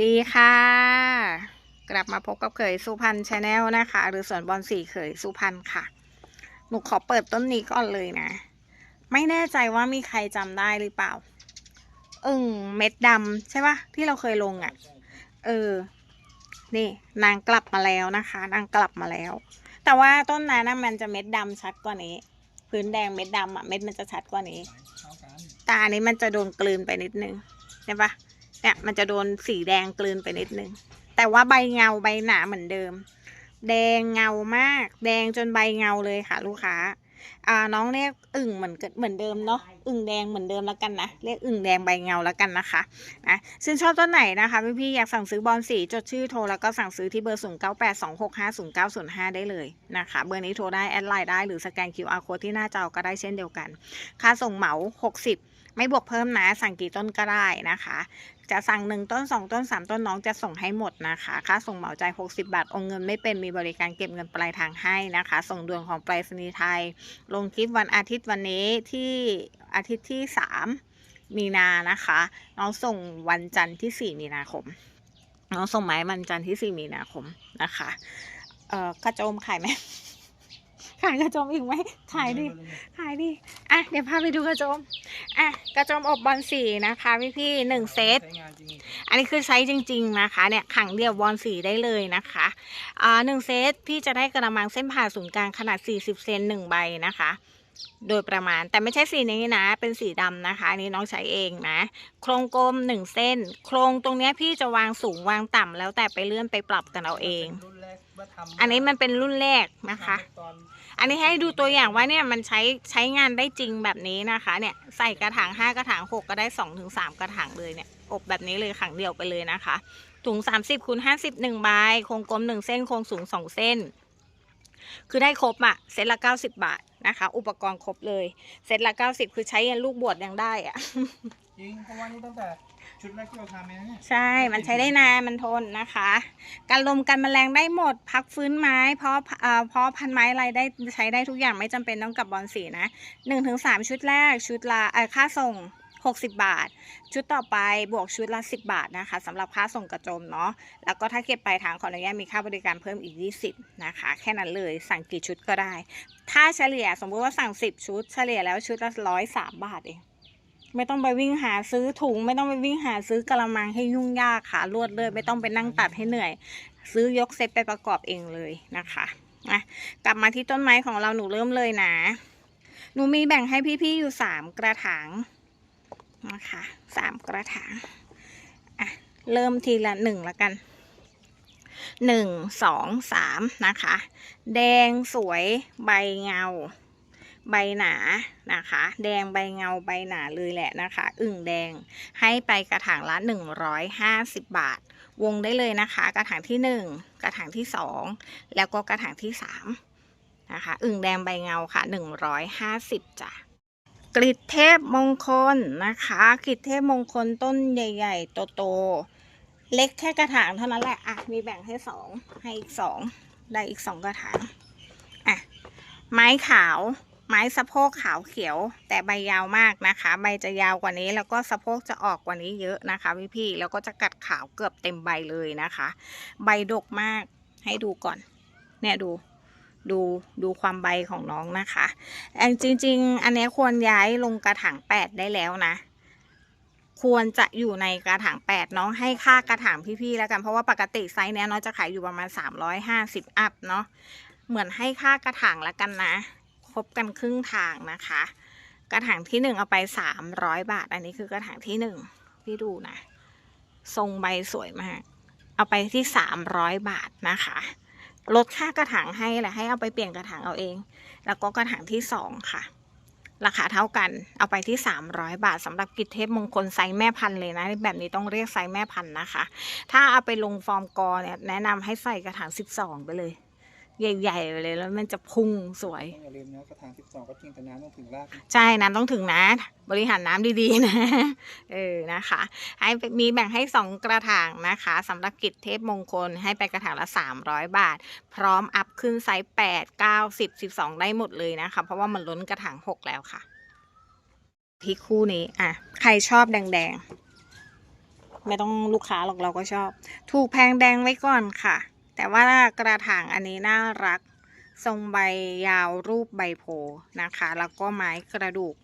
สวัสดีค่ะ กลับมาพบกับเขยสุพรรณชาแนลนะคะ หรือสวนบอลสีเขยสุพรรณค่ะ หนูขอเปิดต้นนี้ก่อนเลยนะ ไม่แน่ใจว่ามีใครจำได้หรือเปล่า อึ่งเม็ดดำใช่ปะที่เราเคยลงอะ่ะ เออ นี่นางกลับมาแล้วนะคะ นางกลับมาแล้ว แต่ว่าต้นนั้นนะมันจะเม็ดดำชัดกว่านี้ พื้นแดงเม็ดดำอะเม็ดมันจะชัดกว่านี้ ตาอันนี้มันจะโดนกลืนไปนิดนึงใช่ปะ เนี่ยมันจะโดนสีแดงกลืนไปนิดนึง แต่ว่าใบเงาใบหนาเหมือนเดิม แดงเงามาก แดงจนใบเงาเลยค่ะ ลูกค้า อ่าน้องเรียกอึ่งเหมือนเหมือนเดิมเนาะ อึ่งแดงเหมือนเดิมแล้วกันนะ เรียกอึ่งแดงใบเงาแล้วกันนะคะนะซึ่งชอบต้นไหนนะคะพี่พี่ๆอยากสั่งซื้อบอลสีจดชื่อโทรแล้วก็สั่งซื้อที่เบอร์ 0 9 8 2 6 5 0 9 0 5 ได้เลยนะคะ เบอร์นี้โทรได้แอดไลน์ได้หรือสแกน QR code ที่หน้าจอก็ได้เช่นเดียวกัน ค่าส่งเหมา 60 ไม่บวกเพิ่มนะ สั่งกี่ต้นก็ได้นะคะ จะสั่ง 1 ต้น 2 ต้น 3 ต้นน้องจะส่งให้หมดนะคะ ค่าส่งเหมาใจ 60 บาทโองเงินไม่เป็น มีบริการเก็บเงินปลายทางให้นะคะ ส่งด่วนของไปรษณีย์ไทย ลงคลิปวันอาทิตย์วันนี้ที่อาทิตย์ที่ 3 มีนานะคะ น้องส่งวันจันทร์ที่ 4 มีนาคม น้องส่งไม้วันจันทร์ที่ 4 มีนาคมนะคะ เอ่อกระโจมขายไหม ขายกระโจมอีกไหมขายดิขายดิอะเดี๋ยวพาไปดูกระโจมอะกระโจมอบบอลสีนะคะพี่พี่ๆหนึ่งเซตใช้งานจริงอันนี้คือใช้จริง ๆนะคะ เนี่ยขังเดียวบอลสีได้เลยนะคะอ่าหนึ่งเซตพี่จะได้กระมังเส้นผ่าศูนย์กลางขนาด 40 เซนหนึ่งใบนะคะ โดยประมาณแต่ไม่ใช่สีนี้นะ เป็นสีดำนะคะอันนี้น้องใช้เองนะ โครงกลมหนึ่งเส้น โครงตรงเนี้ยพี่จะวางสูงวางต่ำแล้วแต่ไปเลื่อนไปปรับกันเอาเองรุ่นแรกว่าทำอันนี้มันเป็นรุ่นแรกนะคะต อันนี้ให้ดูตัวอย่างว่าเนี่ยมันใช้ใช้งานได้จริงแบบนี้นะคะเนี่ยใส่กระถาง5กระถาง6ก็ได้2ถึง3กระถางเลยเนี่ยอบแบบนี้เลยขังเดียวไปเลยนะคะถุง 30คูณ50 1ใบโครงกลม 1 เส้นโครงสูง 2 เส้น คือได้ครบอะเซตละ 90 บาทนะคะ อุปกรณ์ครบเลย เซตละ 90 คือใช้ยันลูกบวชยังได้อะจริงเพราะว่านี่ตั้งแต่ ชุดแรกที่เราทำเองนะเนี่ย ใช่ มันใช้ได้นาน มันทนนะคะการลมกันแมลงได้หมด พักฟื้นไม้ เพราะเอ่อเพราะพันไม้อะไรได้ใช้ได้ทุกอย่างไม่จำเป็นต้องกับบอลสีนะหนึ่งถึงสามชุดแรกชุดละเอ่อค่าส่ง 60 บาท ชุดต่อไปบวกชุดละ 10 บาทนะคะสำหรับค่าส่งกระโจมเนาะแล้วก็ถ้าเก็บปลายทางขออนุญาตมีค่าบริการเพิ่มอีก 20 นะคะ แค่นั้นเลยสั่งกี่ชุดก็ได้ ถ้าเฉลี่ยสมมุติว่าสั่ง 10 ชุด เฉลี่ยแล้วชุดละร้อยสามบาทเอง ไม่ต้องไปวิ่งหาซื้อถุง ไม่ต้องไปวิ่งหาซื้อกระมังให้ยุ่งยากค่ะรวดเลยไม่ต้องไปนั่งตัดให้เหนื่อย ซื้อยกเซตไปประกอบเองเลยนะคะอะกลับมาที่ต้นไม้ของเราหนูเริ่มเลยนะ หนูมีแบ่งให้พี่ๆอยู่สามกระถางนะคะสามกระถางอะเริ่มทีละหนึ่งละกันหนึ่งสองสามนะคะ แดงสวยใบเงา ใบหนานะคะ แดงใบเงาใบหนาเลยแหละนะคะ อึ่งแดงให้ไปกระถางละ 150 บาท วงได้เลยนะคะ กระถางที่ 1 กระถางที่ 2 แล้วก็กระถางที่ 3 นะคะ อึ่งแดงใบเงาค่ะ 150จ้ะกริดเทพมงคลนะคะกริดเทพมงคลต้นใหญ่ ๆ โตๆเล็กแค่กระถางเท่านั้นแหละอะมีแบ่งให้สองให้อีกสองได้อีกสองกระถางอะไม้ขาว ไม้สะโพกขาวเขียว แต่ใบยาวมากนะคะ ใบจะยาวกว่านี้ แล้วก็สะโพกจะออกกว่านี้เยอะนะคะพี่ๆแล้วก็จะกัดขาวเกือบเต็มใบเลยนะคะ ใบดกมากให้ดูก่อน เนี่ยดูดูดูความใบของน้องนะคะแองจริง ๆ อันนี้ควรย้ายลงกระถางแปดได้แล้วนะ ควรจะอยู่ในกระถางแปดน้องให้ค่ากระถางพี่ๆแล้วกันเพราะว่าปกติไซส์เนี้ยน้องจะขายอยู่ประมาณสามร้อยห้าสิบอัพเนาะเหมือนให้ค่ากระถางแล้วกันนะ ครบกันครึ่งทางนะคะ กระถางที่หนึ่งเอาไปสามร้อยบาท อันนี้คือกระถางที่หนึ่งพี่ดูนะ ทรงใบสวยมาก เอาไปที่สามร้อยบาทนะคะ ลดค่ากระถางให้แหละให้เอาไปเปลี่ยนกระถางเอาเอง แล้วก็กระถางที่สองค่ะ ราคาเท่ากัน เอาไปที่ 300 บาทสำหรับกิจเทพมงคลไซส์แม่พันธุ์เลยนะ แบบนี้ต้องเรียกไซส์แม่พันธุ์นะคะ ถ้าเอาไปลงฟอร์มกอเนี่ยแนะนำให้ใส่กระถาง 12 ไปเลย ใหญ่ๆไปเลยแล้วมันจะพุ่งสวยต้องอย่าลืมนะกระถาง12 ก็จริงแต่น้ำต้องถึงรากนะใช่น้ำต้องถึงนะ บริหารน้ำดีๆนะ เออนะคะให้มีแบ่งให้ 2 กระถางนะคะสำหรับกิจเทพมงคลให้ไปกระถางละ 300 บาท พร้อมอัพขึ้นไซส์ 8 9 10 12 ได้หมดเลยนะคะ เพราะว่ามันล้นกระถาง 6 แล้วค่ะ ที่คู่นี้อะใครชอบแดงๆ ไม่ต้องลูกค้าหรอกเราก็ชอบ ถูกแพงแดงไว้ก่อนค่ะ แต่ว่ากระถางอันนี้น่ารัก ทรงใบยาวรูปใบโพธิ์นะคะ แล้วก็ไม้กระดูก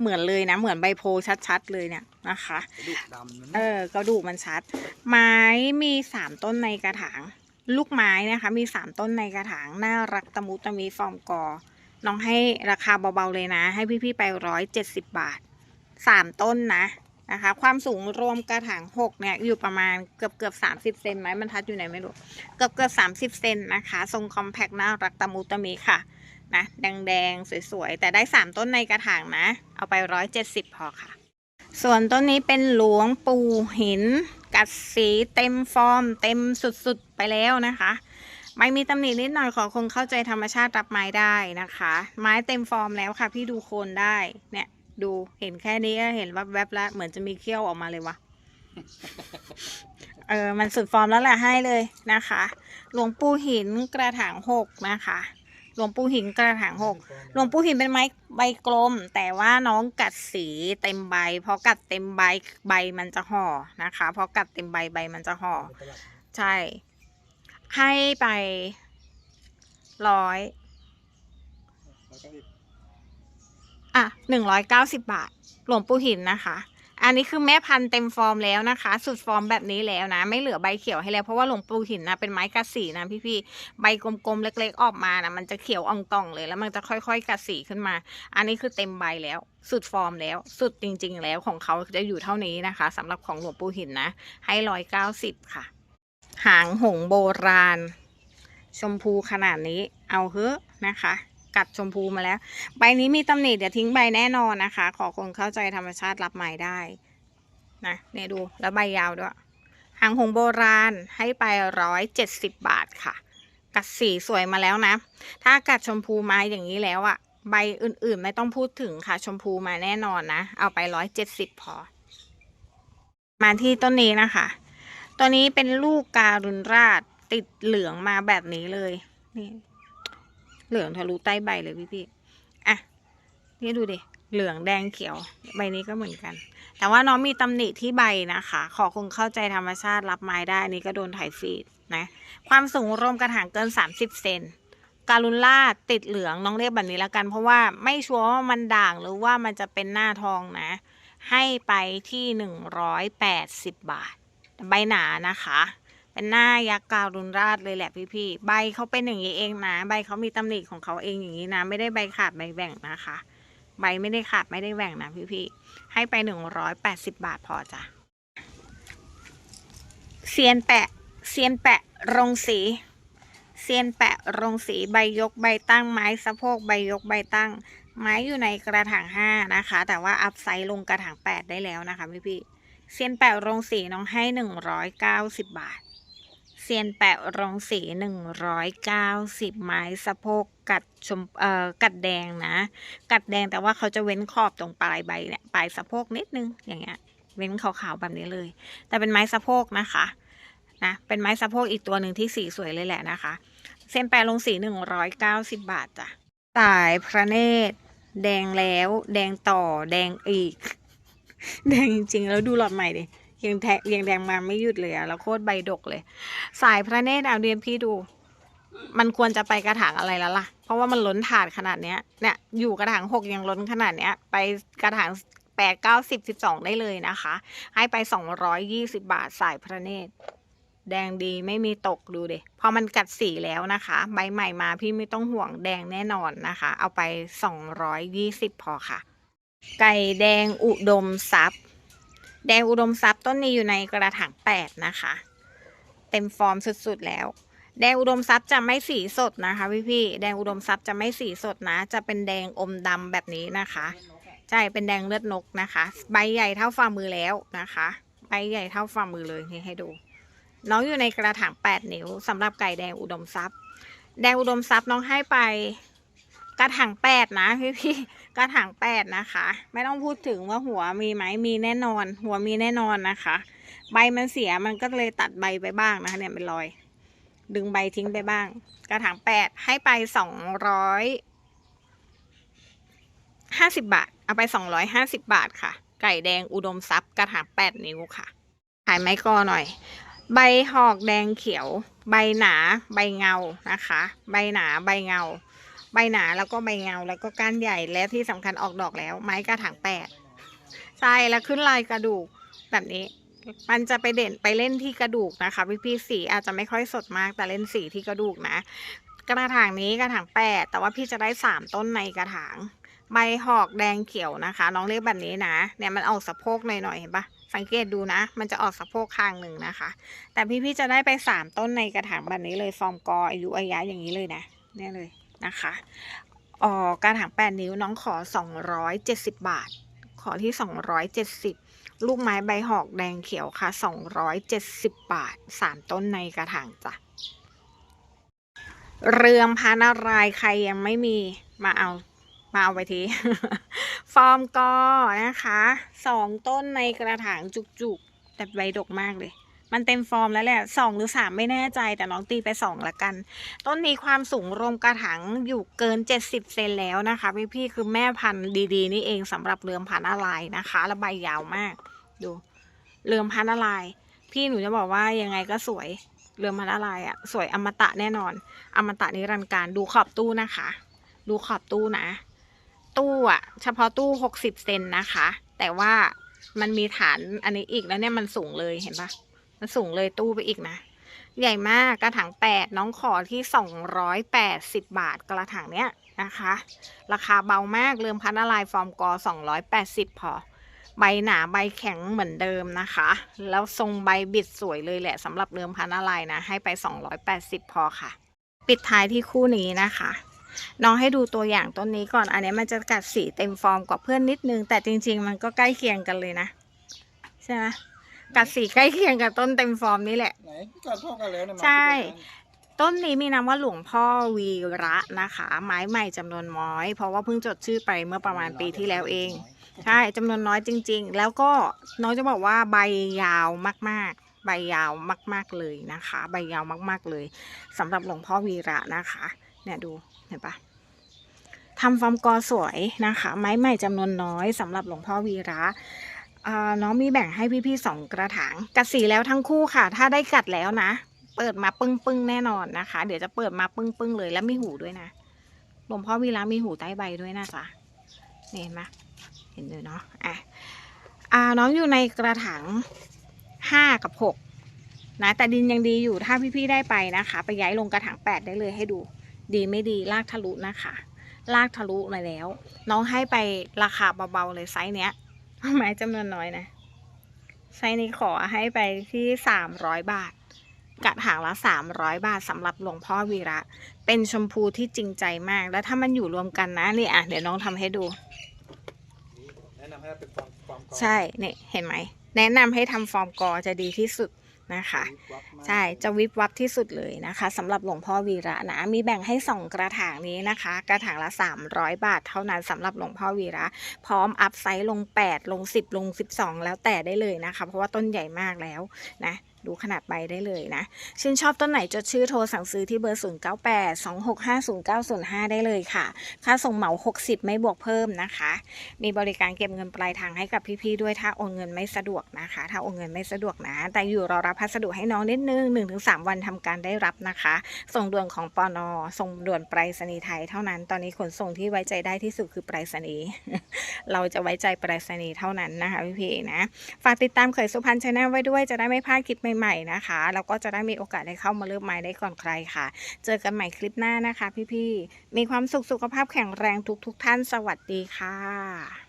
เหมือนเลยนะ เหมือนใบโพธิ์ชัดๆ เลยเนี่ยนะคะกระดูกดำนั่นเออกระดูกมันชัด ไม้มีสามต้นในกระถาง ลูกไม้นะคะ มีสามต้นในกระถางน่ารักตะมุตะมีฟอร์มกอน้องให้ราคาเบาๆเลยนะ ให้พี่ๆไปร้อยเจ็ดสิบบาทสามต้นนะ นะคะ ความสูงรวมกระถางหกเนี่ยอยู่ประมาณเกือบเกือบสามสิบเซนไหมมันทัดอยู่ไหนไม่รู้ เกือบเกือบสามสิบเซนนะคะ ทรงคอมแพคน่ารักตะมุตะมีค่ะนะแดงๆ สวยๆ แต่ได้สามต้นในกระถางนะ เอาไปร้อยเจ็ดสิบพอค่ะ ส่วนต้นนี้เป็นหลวงปูหิน กัดสีเต็มฟอร์ม เต็มสุดๆ ไปแล้วนะคะไม่มีตำหนินิดหน่อยขอคงเข้าใจธรรมชาติรับไม้ได้นะคะ ไม้เต็มฟอร์มแล้วค่ะ พี่ดูโคนได้เนี่ย ดูเห็นแค่นี้ก็เห็นแวบๆแล้วเหมือนจะมีเขี้ยวออกมาเลยวะเออมันสุดฟอร์มแล้วแหละให้เลยนะคะ หลวงปู่หินกระถางหกนะคะ หลวงปู่หินกระถางหกหลวงปู่หินเป็นไม้ใบกลม แต่ว่าน้องกัดสีเต็มใบพอกัดเต็มใบใบมันจะห่อนะคะพอกัดเต็มใบใบมันจะห่อใช่ ให้ไปร้อย อะหนึ่งร้อยเก้าสิบบาท หลวงปู่หินนะคะ อันนี้คือแม่พันธุ์เต็มฟอร์มแล้วนะคะ สุดฟอร์มแบบนี้แล้วนะ ไม่เหลือใบเขียวให้แล้ว เพราะว่าหลวงปู่หินนะเป็นไม้กัดสีนะพี่ๆ ใบกลมๆเล็ก ๆ ออกมานะมันจะเขียวอ่องต่องเลย แล้วมันจะค่อยๆกัดสีขึ้นมา อันนี้คือเต็มใบแล้ว สุดฟอร์มแล้ว สุดจริง ๆ แล้วของเขาจะอยู่เท่านี้นะคะสำหรับของหลวงปู่หินนะ ให้ร้อยเก้าสิบค่ะ หางหงโบราณ ชมพูขนาดนี้ เอาเถอนะคะ กัดชมพูมาแล้ว ใบนี้มีตำหนิเดี๋ยวทิ้งใบแน่นอนนะคะ ขอคนเข้าใจธรรมชาติรับใหม่ได้นะเนี่ยดูแล้วใบยาวด้วยหางหงโบราณให้ไปร้อยเจ็ดสิบบาทค่ะ กัดสีสวยมาแล้วนะ ถ้ากัดชมพูมาอย่างนี้แล้วอะใบอื่นๆไม่ต้องพูดถึงค่ะ ชมพูมาแน่นอนนะ เอาไปร้อยเจ็ดสิบพอ มาที่ต้นนี้นะคะ ตัวนี้เป็นลูกการุณราชติดเหลืองมาแบบนี้เลย นี่ เหลืองทะลุใต้ใบเลยพี่พี่อะนี่ดูดิเหลืองแดงเขียว ใบนี้ก็เหมือนกัน แต่ว่าน้องมีตำหนิที่ใบนะคะ ขอคงเข้าใจธรรมชาติรับไม้ได้นนี้ก็โดนถ่ายฟีดนะ ความสูงรวมกระถางเกิน 30 เซนการุณราติดเหลืองน้องเรียกแบบนี้แล้วกัน เพราะว่าไม่ชัวร์ว่ามันด่างหรือว่ามันจะเป็นหน้าทองนะ ให้ไปที่ 180 บาท ใบหนานะคะ เป็นหน้ายักษ์การุณราชเลยแหละพี่ๆใบเขาเป็นอย่างนี้เองนะ ใบเขามีตำหนิของเขาเองอย่างนี้นะ ไม่ได้ใบขาดใบแหว่งนะคะ ใบไม่ได้ขาดไม่ได้แหว่งนะพี่ๆให้ไป180บาทพอจ้ะเซียนแปะเซียนแปะรงสีเซียนแปะรงสีใบยกใบตั้งไม้สะโพกใบยกใบตั้ง ไม้อยู่ในกระถางห้านะคะ แต่ว่าอัพไซด์ลงกระถางแปดได้แล้วนะคะพี่พี่เซียนแปะรงสีน้องให้หนึ่งร้อยเก้าสิบบาท เซียนแปะโรงสีหนึ่งร้อยเก้าสิบไม้สะโพกกัดชมเอ่อกัดแดงนะ กัดแดงแต่ว่าเขาจะเว้นขอบตรงปลายใบเนี่ยปลายสะโพกนิดนึงอย่างเงี้ยเว้นขาวๆแบบนี้เลย แต่เป็นไม้สะโพกนะคะนะเป็นไม้สะโพกอีกตัวหนึ่งที่สีสวยเลยแหละนะคะ เส้นแปรลงสีหนึ่งร้อยเก้าสิบบาทจ้ะสายพระเนตร แดงแล้ว แดงต่อ แดงอีก แดงจริงๆแล้วดูหลอดใหม่ดิ ยังแทยังแดงมาไม่หยุดเลยอะแล้วโคตรใบดกเลย สายพระเนตรเอาเรียนพี่ดู มันควรจะไปกระถางอะไรแล้วล่ะ เพราะว่ามันล้นถาดขนาดเนี้ยเนี่ยอยู่กระถางหกยังล้นขนาดเนี้ย ไปกระถางแปดเก้าสิบสิบสองได้เลยนะคะ ให้ไปสองร้อยยี่สิบาทสายพระเนตรแดงดีไม่มีตกดูเดพอมันกัดสีแล้วนะคะ ใบใหม่มาพี่ไม่ต้องห่วงแดงแน่นอนนะคะ เอาไป 220 พอค่ะ ไก่แดงอุดมทรัพย์ แดงอุดมทรัพย์ต้นนี้อยู่ในกระถาง8นะคะ เต็มฟอร์มสุดๆแล้ว แดงอุดมทรัพย์จะไม่สีสดนะคะพี่ๆแดงอุดมทรัพย์จะไม่สีสดนะ จะเป็นแดงอมดำแบบนี้นะคะใช่เป็นแดงเลือดนกนะคะ ใบใหญ่เท่าฝ่ามือแล้วนะคะ ใบใหญ่เท่าฝ่ามือเลยนี่ให้ดู น้องอยู่ในกระถาง8นิ้วสำหรับไก่แดงอุดมทรัพย์ แดงอุดมทรัพย์น้องให้ไป กระถาง8นะพี่พี่ๆกระถาง8นะคะ ไม่ต้องพูดถึงว่าหัวมีไหมมีแน่นอน หัวมีแน่นอนนะคะ ใบมันเสียมันก็เลยตัดใบไปบ้างนะคะเนี่ยเป็นรอย ดึงใบทิ้งไปบ้าง กระถาง8ให้ไป250บบาท เอาไป250บาทค่ะ ไก่แดงอุดมทรัพย์กระถาง8นิ้วค่ะถ่ายไม้กอหน่อย ใบหอกแดงเขียว ใบหนา ใบเงานะคะ ใบหนาใบเงา ใบหนาแล้วก็ใบเงาแล้วก็ก้านใหญ่และที่สำคัญออกดอกแล้ว ไม้กระถางแปดใช่แล้วขึ้นลายกระดูกแบบนี้ มันจะไปเด่นไปเล่นที่กระดูกนะคะพี่พี่ๆสีอาจจะไม่ค่อยสดมากแต่เล่นสีที่กระดูกนะ กระถางนี้กระถางแปดแต่ว่าพี่จะได้สามต้นในกระถางใบหอกแดงเขียวนะคะ น้องเรียกแบบนี้นะ เนี่ยมันออกสะโพกหน่อยๆเห็นปะสังเกตดูนะ มันจะออกสะโพกข้างหนึ่งนะคะ แต่พี่ๆจะได้ไปสามต้นในกระถางแบบนี้เลยฟอร์มกออายุอายะอย่างนี้เลยนะเนี่ยเลย นะคะออกระถางแปดนิ้วน้องขอสองร้อยเจ็ดสิบบาท ขอที่สองร้อยเจ็ดสิบลูกไม้ใบหอกแดงเขียวค่ะสองร้อยเจ็ดสิบบาทสามต้นในกระถางจ้ะ เรืองพานารายใครยังไม่มีมาเอามาเอาไปที ฟอร์มกอนะคะสองต้นในกระถางจุกๆ แต่ใบดกมากเลย มันเต็มฟอร์มแล้วแหละสองหรือสามไม่แน่ใจแต่น้องตีไปสองละกัน ต้นนี้ความสูงรวมกระถางอยู่เกิน 70 เซนแล้วนะคะพี่พี่คือแม่พันธุ์ดีๆ นี่เองสำหรับเรืองพันธุ์อะไรนะคะและใบยาวมาก ดูเรืองพันธุ์อะไร พี่หนูจะบอกว่ายังไงก็สวยเรืองพันธุ์อะไรอะสวยอมตะแน่นอน อมตะนิรันดร์การดูขอบตู้นะคะ ดูขอบตู้นะ ตู้อะเฉพาะตู้หกสิบเซนนะคะ แต่ว่ามันมีฐานอันนี้อีกแล้วเนี่ยมันสูงเลยเห็นปะ มันสูงเลยตู้ไปอีกนะ ใหญ่มากกระถางแปดน้องขอที่สองร้อยแปดสิบบาทกระถางเนี้ยนะคะ ราคาเบามากเริ่มพันอะไรฟอร์มกอสองร้อยแปดสิบพอ ใบหนาใบแข็งเหมือนเดิมนะคะ แล้วทรงใบบิดสวยเลยแหละสำหรับเริ่มพันอะไรนะ ให้ไป280พอค่ะ ปิดท้ายที่คู่นี้นะคะน้องให้ดูตัวอย่างต้นนี้ก่อน อันนี้มันจะกัดสีเต็มฟอร์มกว่าเพื่อนนิดนึง แต่จริง ๆ มันก็ใกล้เคียงกันเลยนะ ใช่ไหม กัดสีใกล้เคียงกับต้นเต็มฟอร์มนี่แหละ ไหนก็เท่ากันแล้วเนี่ยมาใช่ที่เดียวกันต้นนี้มีนามว่าหลวงพ่อวีระนะคะ ไม้ใหม่จำนวนน้อย เพราะว่าเพิ่งจดชื่อไปเมื่อประมาณปีที่แล้วเอง ใช่จำนวนน้อยจริง ๆ แล้วก็น้องจะบอกว่าใบยาวมากๆ ใบยาวมาก ๆเลยนะคะ ใบยาวมาก ๆเลยสำหรับหลวงพ่อวีระนะคะ เนี่ยดูเห็นปะทำฟอร์มกอสวยนะคะ ไม้ใหม่จำนวนน้อยสำหรับหลวงพ่อวีระอ่า น้องมีแบ่งให้พี่ๆสองกระถาง กัดสีแล้วทั้งคู่ค่ะ ถ้าได้กัดแล้วนะ เปิดมาปึ้งปึ้งๆแน่นอนนะคะ เดี๋ยวจะเปิดมาปึ้งปึ้งๆเลยแล้วมีหูด้วยนะหลวงพ่อวีระมีหูใต้ใบด้วยนะจ๊ะเห็นไหมเห็นเลยเนาะอะอ่าน้องอยู่ในกระถางห้ากับหกนะแต่ดินยังดีอยู่ถ้าพี่ๆได้ไปนะคะ ไปย้ายลงกระถางแปดได้เลยให้ดู ดีไม่ดีลากทะลุนะคะ ลากทะลุมาแล้ว น้องให้ไปราคาเบาๆเลยไซส์เนี้ย ไม้จำนวนน้อยนะไซส์นี้ขอให้ไปที่สามร้อยบาท กระถางละสามร้อยบาทสำหรับหลวงพ่อวีระ เป็นชมพูที่จริงใจมาก แล้วถ้ามันอยู่รวมกันนะนี่อะเดี๋ยวน้องทำให้ดู แนะนำให้เป็นฟอร์มฟอร์มก่อนใช่เนี่ยเห็นไหม แนะนำให้ทำฟอร์มกอจะดีที่สุดนะคะ วิบวับมากใช่จะวิบวับที่สุดเลยนะคะสำหรับหลวงพ่อวีระนะมีแบ่งให้สองกระถางนี้นะคะ กระถางละ 300 บาท เท่านั้นสำหรับหลวงพ่อวีระ พร้อมอัพไซส์ลง 8 ลง 10 ลง 12 แล้วแต่ได้เลยนะคะ เพราะว่าต้นใหญ่มากแล้วนะดูขนาดใบได้เลยนะ ชื่นชอบต้นไหนจดชื่อโทรสั่งซื้อที่เบอร์ 0982650905 ได้เลยค่ะ ค่าส่งเหมา 60 ไม่บวกเพิ่มนะคะ มีบริการเก็บเงินปลายทางให้กับพี่ๆด้วยถ้าโอนเงินไม่สะดวกนะคะ ถ้าโอนเงินไม่สะดวกนะ แต่อยู่รอรับพัสดุให้น้องนิดนึง1-3วันทำการได้รับนะคะ ส่งด่วนของปอนอส่งด่วนไปรษณีย์ไทยเท่านั้น ตอนนี้ขนส่งที่ไว้ใจได้ที่สุดคือไปรษณีย์ เราจะไว้ใจไปรษณีย์เท่านั้นนะคะพี่ๆนะ ฝากติดตามเขยสุพรรณชาแนลไว้ด้วยจะได้ไม่พลาดคลิปใหม่ๆนะคะ แล้วก็จะได้มีโอกาสได้เข้ามาเลือกไม้ได้ก่อนใครค่ะ เจอกันใหม่คลิปหน้านะคะ พี่ๆ มีความสุขสุขภาพแข็งแรงทุกๆทท่านสวัสดีค่ะ